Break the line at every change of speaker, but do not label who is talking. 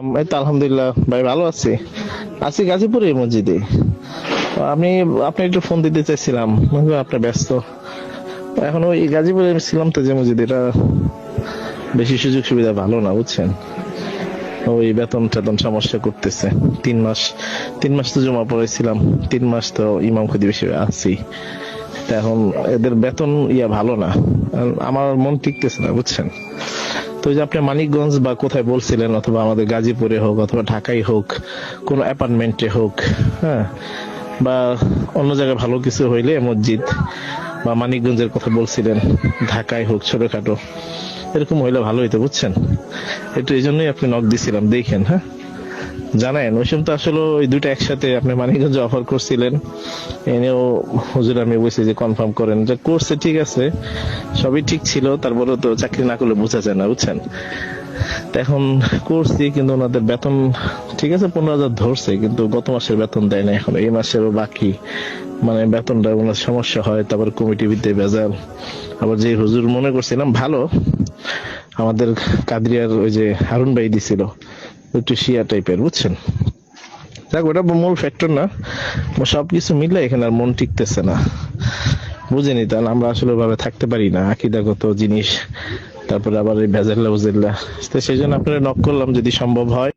এই তো আলহামদুলিল্লাহ, ভাই ভালো আছি। আছি গাজীপুরে মসজিদে। আমি, আপনি একটু ফোন দিতে চাইছিলাম আপনি ব্যস্ত। এখন ওই গাজীপুরে ছিলাম তো যে মসজিদ, এটা বেশি সুযোগ সুবিধা ভালো না, বুঝছেন? ওই বেতন টেতন সমস্যা করতেছে। তিন মাস তিন মাস তো জমা পড়েছিলাম তিন মাস তো ইমাম খুদি বেশি আছি। এখন এদের বেতন ইয়া ভালো না। আমার মন টিকতেছে না, বুঝছেন? তো যে আপনি মানিকগঞ্জ বা কোথায় বলছিলেন, অথবা আমাদের গাজীপুরে হোক, অথবা ঢাকায় হোক, কোনো অ্যাপার্টমেন্টে হোক হ্যাঁ বা অন্য জায়গায় ভালো কিছু হইলে মসজিদ বা মানিকগঞ্জের কথা বলছিলেন, ঢাকায় হোক, ছোটখাটো, এরকম হইলে ভালো হইতো, বুঝছেন? একটু এই জন্যই আপনি নখ দিছিলাম, দেখেন হ্যাঁ? জানেন, ওই সময় তো আসলে ওই দুটো একসাথে আপনি মানিকগঞ্জে অফার করছিলেন। এনেও হুজুর, আমি বলছি যে কনফার্ম করেন যে করছে, ঠিক আছে, সবই ঠিক ছিল তারপরে তো চাকরি না করলে বোঝা যায় না, বুঝছেন? এখন করছি, কিন্তু ওনাদের বেতন, ঠিক আছে, পনেরো হাজার ধরছে, কিন্তু গত মাসের বেতন দেয় না এখন। এই মাসেরও বাকি মানে বেতনটা ওনার সমস্যা হয়, তারপর কমিটি ভিত্তিতে ভেজাল। আবার যে হুজুর মনে করছিলাম, ভালো, আমাদের কাদরিয়ার ওই যে হারুন ভাই দিছিল একটু শিয়া টাইপের বুঝছেন? যাক ওটা মূল ফ্যাক্টর না। সবকিছু মিলে এখানে আর মন টিকতেছে না। বুঝিনি, তাহলে আমরা আসলে ভাবে থাকতে পারি না। আকিদাগত জিনিস, তারপরে আবার এই ভেজাল্লা বুজেল্লা তো সেই জন্য আপনারা নক করলাম যদি সম্ভব হয়।